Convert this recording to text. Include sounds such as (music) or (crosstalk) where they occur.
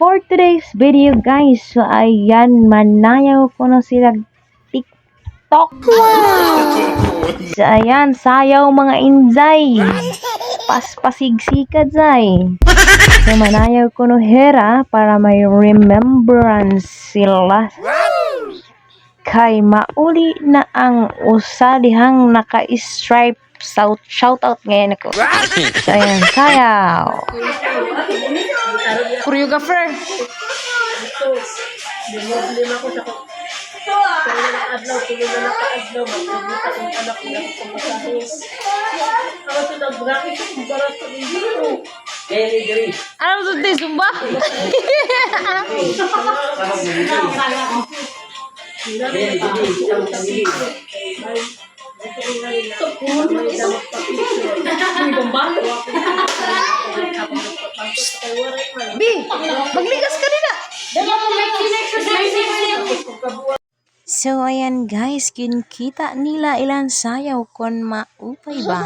for today's video guys. So ayan, manayaw ko na sila TikTok. So ayan, sayaw mga inday. Paspasigsikad zay. So manayaw ko no hera para may remembrance sila. Kay mauli na ang usa dihang naka-stripe shout shoutout ngayon ako. (laughs) So ayan, sayaw. Choreographer. Masahis. Ako ito dito. Ano to te Zumba? So ayan guys, kinkita nila ilan sayaw kon maupay ba.